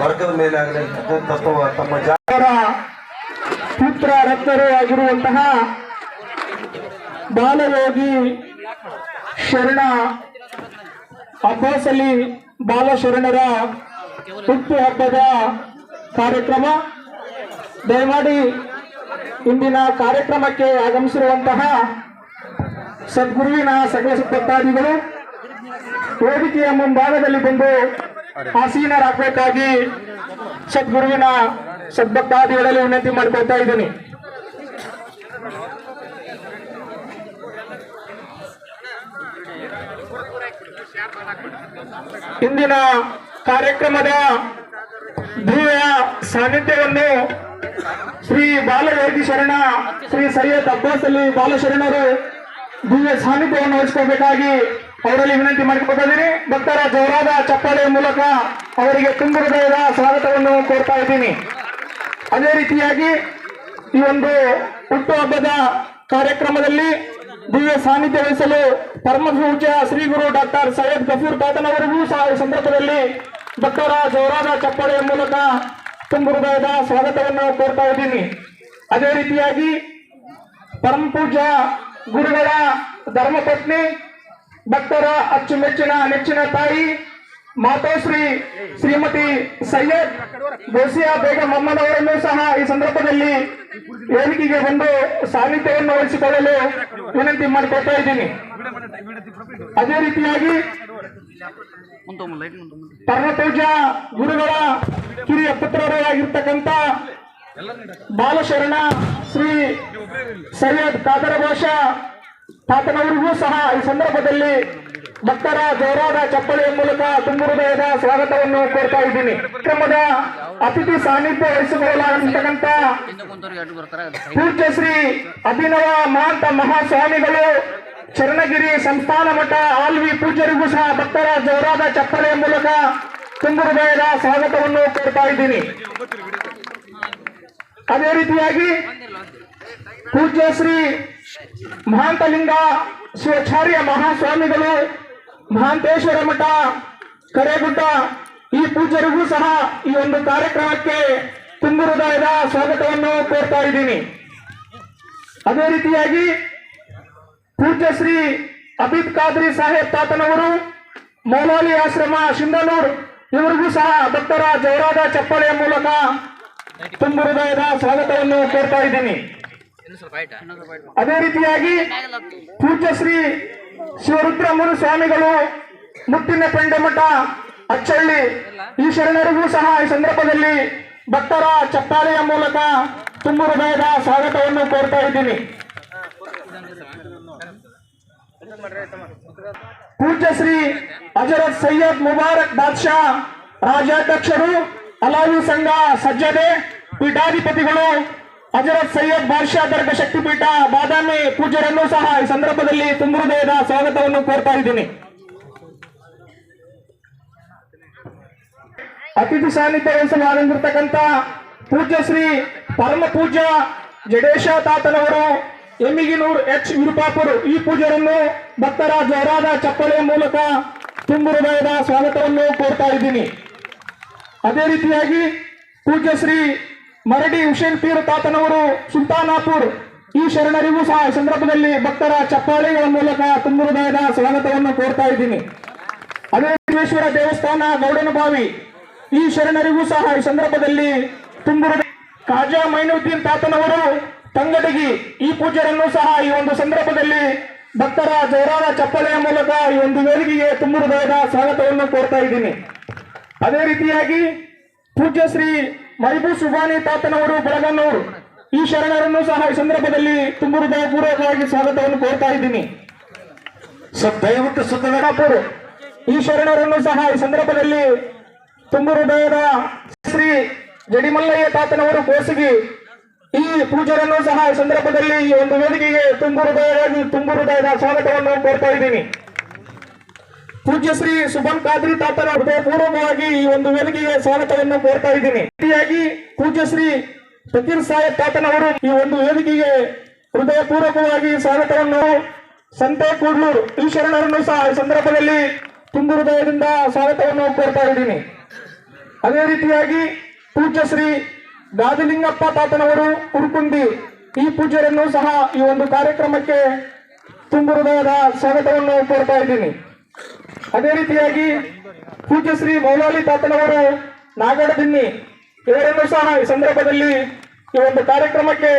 ಬರ್ಗದ ಮೇಲೆ ಆಗಲಿ ತಮ್ಮ ಜಾಗರ ಅವರ ಪುತ್ರ ರತ್ನರು ಆಗಿರುವಂತಹ ಬಾಲಯೋಗಿ ಶರಣ ಅಬ್ಬಾಸ್ ಅಲಿ ಬಾಲಶರಣರ ಹುಟ್ಟು ಹಬ್ಬದ ಕಾರ್ಯಕ್ರಮ. ದಯಮಾಡಿ ಇಂದಿನ ಕಾರ್ಯಕ್ರಮಕ್ಕೆ ಆಗಮಿಸಿರುವಂತಹ ಸದ್ಗುರುವಿನ ಸಕಲ ಭಕ್ತಾದಿಗಳು ವೇದಿಕೆಯ ಮುಂಭಾಗದಲ್ಲಿ ಬಂದು ಆಸೀನರಾಗಬೇಕಾಗಿ ಸದ್ಗುರುವಿನ ಸದ್ಭಕ್ತಾದಿಗಳಲ್ಲಿ ವಿನಂತಿ ಮಾಡ್ಕೊಳ್ತಾ ಇದ್ದೀನಿ. ಇಂದಿನ ಕಾರ್ಯಕ್ರಮದ ದಿವ್ಯ ಸಾನ್ನಿಧ್ಯವನ್ನು ಶ್ರೀ ಬಾಲಯೋಗಿ ಶರಣ, ಶ್ರೀ ಸೈಯದ್ ಅಬ್ಬಾಸ್ ಅಲಿ ಬಾಲಶರಣರು ದಿವ್ಯ ಸಾನ್ನಿಧ್ಯವನ್ನು ವಹಿಸ್ಕೋಬೇಕಾಗಿ ಅವರಲ್ಲಿ ವಿನಂತಿ ಮಾಡಿಕೊಟ್ಟಿದ್ದೀನಿ. ಭಕ್ತರ ಜೋರಾದ ಚಪ್ಪಾಳೆಯ ಮೂಲಕ ಅವರಿಗೆ ತುಂಬ ಹೃದಯದ ಸ್ವಾಗತವನ್ನು ಕೋರ್ತಾ ಇದ್ದೀನಿ. ಅದೇ ರೀತಿಯಾಗಿ ಈ ಒಂದು ಹುಟ್ಟುಹಬ್ಬದ ಕಾರ್ಯಕ್ರಮದಲ್ಲಿ ದಿವ್ಯ ಸಾನ್ನಿಧ್ಯ ವಹಿಸಲು ಪರಮ ಪೂಜ್ಯ ಶ್ರೀ ಗುರು ಡಾಕ್ಟರ್ ಸೈಯದ್ ಗಫೂರ್ ತಾತನವರಿಗೂ ಸಹ ಈ ಸಂದರ್ಭದಲ್ಲಿ ಭಕ್ತರ ಜೋರಾದ ಚಪ್ಪಾಳೆಯ ಮೂಲಕ ತುಂಬ ಹೃದಯದ ಸ್ವಾಗತವನ್ನು ಕೋರ್ತಾ ಇದ್ದೀನಿ. ಅದೇ ರೀತಿಯಾಗಿ ಪರಮ ಪೂಜ್ಯ ಗುರುಗಳ ಧರ್ಮಪತ್ನಿ ಭಕ್ತರ ಅಚ್ಚುಮೆಚ್ಚಿನ ನೆಚ್ಚಿನ ತಾಯಿ ಮಾತೋಶ್ರೀ ಶ್ರೀಮತಿ ಸೈಯದ್ ಗೋಸಿಯಾ ಬೇಗಂ ಅಮ್ಮನವರನ್ನು ಸಹ ಈ ಸಂದರ್ಭದಲ್ಲಿ ವೇದಿಕೆಗೆ ಬಂದು ಸಾನ್ನಿಧ್ಯವನ್ನು ವಹಿಸಿಕೊಳ್ಳಲು ವಿನಂತಿ ಮಾಡಿಕೊಳ್ತಾ ಇದ್ದೀನಿ. ಅದೇ ರೀತಿಯಾಗಿ ಪರ್ಣಪೂಜ ಗುರುಗಳ ಕಿರಿಯ ಪುತ್ರರೇ ಆಗಿರ್ತಕ್ಕಂಥ ಬಾಲಶರಣ ಶ್ರೀ ಸೈಯದ್ ಕಾದರ ಭಾಷ ತಾತನವರಿಗೂ ಸಹ ಈ ಸಂದರ್ಭದಲ್ಲಿ ಭಕ್ತರ ಜೋರಾದ ಚಪ್ಪಲಿಯ ಮೂಲಕ ತುಂಬ ಹೃದಯದ ಸ್ವಾಗತವನ್ನು ಕೋರ್ತಾ ಇದ್ದೀನಿ. ಕ್ರಮದ ಅತಿಥಿ ಸಾನ್ನಿಧ್ಯ ವಹಿಸಿಕೊಳ್ಳಲಾಗಿರ್ತಕ್ಕಂಥ ಪೂಜ್ಯ ಶ್ರೀ ಅಭಿನವ ಮಹಾಂತ ಮಹಾಸ್ವಾಮಿಗಳು, ಚರಣಗಿರಿ ಸಂಸ್ಥಾನ ಮಠ ಆಲ್ವಿ ಪೂಜ್ಯರಿಗೂ ಸಹ ಭಕ್ತರ ಜೋರಾದ ಚಪ್ಪಳೆಯ ಮೂಲಕ ತುಂಬ ಹೃದಯದ ಸ್ವಾಗತವನ್ನು ಕೋರ್ತಾ ಇದ್ದೀನಿ. ಅದೇ ರೀತಿಯಾಗಿ ಪೂಜ್ಯ ಶ್ರೀ ಮಹಾಂತಲಿಂಗ ಶಿವಾಚಾರ್ಯ ಮಹಾಸ್ವಾಮಿಗಳು, ಮಹಾಂತೇಶ್ವರ ಮಠ, ಕರೆಗುಡ್ಡ, ಈ ಪೂಜ್ಯರಿಗೂ ಸಹ ಈ ಒಂದು ಕಾರ್ಯಕ್ರಮಕ್ಕೆ ತುಂಬು ಹೃದಯದ ಸ್ವಾಗತವನ್ನು ಕೋರ್ತಾ ಇದ್ದೀನಿ. ಅದೇ ರೀತಿಯಾಗಿ ಪೂಜ್ಯ ಶ್ರೀ ಅಬಿದ್ ಖಾದ್ರಿ ಸಾಹೇಬ್ ತಾತನವರು, ಮೌಲಾಲಿ ಆಶ್ರಮ ಶಿಂದನೂರ್, ಇವರಿಗೂ ಸಹ ಭಕ್ತರ ಜೋರಾದ ಚಪ್ಪಳೆಯ ಮೂಲಕ ತುಂಬು ಹೃದಯದ ಸ್ವಾಗತವನ್ನು ಕೋರ್ತಾ ಇದ್ದೀನಿ. ಅದೇ ರೀತಿಯಾಗಿ ಪೂಜ್ಯ ಶ್ರೀ ಶಿವರುದ್ರ ಮುನಿ ಸ್ವಾಮಿಗಳು ಮುತ್ತಿನ ಪೆಂಡಮಠ ಅಚ್ಚಳ್ಳಿ ಈ ಶರಣರಿಗೂ ಸಹ ಈ ಸಂದರ್ಭದಲ್ಲಿ ಭಕ್ತರ ಚಪ್ಪಾಳೆಯ ಮೂಲಕ ತುಂಬ ಹೃದಯದ ಸ್ವಾಗತವನ್ನು ಕೋರ್ತಾ ಇದ್ದೀನಿ. ಪೂಜ್ಯ ಶ್ರೀ ಹಜರತ್ ಸೈಯದ್ ಮುಬಾರಕ್ ಬಾದ್ಶಾ ರಾಜ್ಯಾಧ್ಯಕ್ಷರು ಅಲಾಯು ಸಂಘ ಸಜ್ಜದೆ ಪೀಠಾಧಿಪತಿಗಳು ಹಜರತ್ ಸೈಯದ್ ಬಾದ್ಶಾ ದರ್ಗ ಶಕ್ತಿಪೀಠ ಬಾದಾಮಿ ಪೂಜ್ಯರನ್ನು ಸಹ ಈ ಸಂದರ್ಭದಲ್ಲಿ ತುಂಬೃದಯದ ಸ್ವಾಗತವನ್ನು ಕೋರ್ತಾ ಇದ್ದೀನಿ. ಅತಿಥಿ ಸಾನ್ನಿಧ್ಯ ವಹಿಸಲಾಗಿರ್ತಕ್ಕಂಥ ಪೂಜ್ಯ ಶ್ರೀ ಪರಮ ಪೂಜ್ಯ ಜಡೇಶ ತಾತನವರು, ಎಮ್ಮಿಗಿನೂರ್ ಎಚ್ ವಿರುಪಾಪುರ್, ಈ ಪೂಜ್ಯರನ್ನು ಭಕ್ತರ ಜೋರಾದ ಚಪ್ಪಲೆಯ ಮೂಲಕ ತುಂಬೃದಯದ ಸ್ವಾಗತವನ್ನು ಕೋರ್ತಾ ಇದ್ದೀನಿ. ಅದೇ ರೀತಿಯಾಗಿ ಪೂಜ್ಯ ಶ್ರೀ ಮರಡಿ ಹುಸೇನ್ ಪೀರ್ ತಾತನವರು ಸುಲ್ತಾನಾಪುರ್. ಈ ಶರಣರಿಗೂ ಸಹ ಈ ಸಂದರ್ಭದಲ್ಲಿ ಭಕ್ತರ ಚಪ್ಪಾಳೆಗಳ ಮೂಲಕ ತುಂಬುರುದಾಯದ ಸ್ವಾಗತವನ್ನು ಕೋರ್ತಾ ಇದ್ದೀನಿ. ಅದೇ ದೇವಸ್ಥಾನ ದೇವಸ್ಥಾನ ಗೌಡನಬಾವಿ ಈ ಶರಣರಿಗೂ ಸಹ ಈ ಸಂದರ್ಭದಲ್ಲಿ ತುಂಬುರುದ ಖಾಜಾ ಮೈನುದ್ದೀನ್ ತಾತನವರು ತಂಗಡಗಿ ಈ ಪೂಜರನ್ನು ಸಹ ಈ ಒಂದು ಸಂದರ್ಭದಲ್ಲಿ ಭಕ್ತರ ಜೋರಾದ ಚಪ್ಪಲೆಯ ಮೂಲಕ ಈ ಒಂದು ವೇದಿಕೆಗೆ ತುಂಬುರುದಾಯದ ಸ್ವಾಗತವನ್ನು ಕೋರ್ತಾ ಇದ್ದೀನಿ. ಅದೇ ರೀತಿಯಾಗಿ ಪೂಜ್ಯ ಶ್ರೀ ಮೈಬೂ ಸುಬಾನಿ ತಾತನವರು ಬೆಳಗನ್ನವರು ಈ ಶರಣರನ್ನು ಸಹ ಈ ಸಂದರ್ಭದಲ್ಲಿ ತುಂಬುರು ಪೂರ್ವಕವಾಗಿ ಸ್ವಾಗತವನ್ನು ಕೋರ್ತಾ ಇದ್ದೀನಿ. ದಯವಿಟ್ಟು ಕನ್ನಡಪುರ ಈ ಶರಣರನ್ನು ಸಹ ಈ ಸಂದರ್ಭದಲ್ಲಿ ತುಂಬುರುದಯದ ಹೃದಯದ ಶ್ರೀ ಜಡಿಮಲ್ಲಯ್ಯ ತಾತನವರು ಕೋಸಿಗಿ ಈ ಪೂಜರನ್ನು ಸಹ ಈ ಸಂದರ್ಭದಲ್ಲಿ ಈ ಒಂದು ವೇದಿಕೆಗೆ ತುಂಬುರುದಯವಾಗಿ ತುಂಬುರುದಯದ ಸ್ವಾಗತವನ್ನು ಕೋರ್ತಾ ಇದ್ದೀನಿ. ಪೂಜ್ಯ ಶ್ರೀ ಸುಭನ್ ಖಾದ್ರಿ ತಾತರ ಹೃದಯಪೂರ್ವಕವಾಗಿ ಈ ಒಂದು ವೇದಿಕೆಗೆ ಸ್ವಾಗತವನ್ನು ಕೋರ್ತಾ ಇದ್ದೀನಿ. ರೀತಿಯಾಗಿ ಪೂಜ್ಯ ಶ್ರೀ ಫಕೀರ್ ಸಾಹೇಬ್ ತಾತನವರು ಈ ಒಂದು ವೇದಿಕೆಗೆ ಹೃದಯಪೂರ್ವಕವಾಗಿ ಸ್ವಾಗತವನ್ನು ಸಂತೆ ಕೂಡ್ಲೂರು ಈ ಶರಣರನ್ನು ಸಹ ಈ ಸಂದರ್ಭದಲ್ಲಿ ತುಂಬು ಹೃದಯದಿಂದ ಸ್ವಾಗತವನ್ನು ಕೋರ್ತಾ ಇದ್ದೀನಿ. ಅದೇ ರೀತಿಯಾಗಿ ಪೂಜ್ಯ ಶ್ರೀ ಗಾದಿಲಿಂಗಪ್ಪ ತಾತನವರು ಕುರುಕುಂದಿ ಈ ಪೂಜ್ಯರನ್ನು ಸಹ ಈ ಒಂದು ಕಾರ್ಯಕ್ರಮಕ್ಕೆ ತುಂಬು ಹೃದಯದ ಸ್ವಾಗತವನ್ನು ಕೋರ್ತಾ ಇದ್ದೀನಿ. ಅದೇ ರೀತಿಯಾಗಿ ಪೂಜ್ಯ ಶ್ರೀ ಮೌಲಾಲಿ ತಾತನವರು ನಾಗಡದಿನ್ನಿ ಇವರನ್ನು ಸಹ ಈ ಸಂದರ್ಭದಲ್ಲಿ ಈ ಒಂದು ಕಾರ್ಯಕ್ರಮಕ್ಕೆ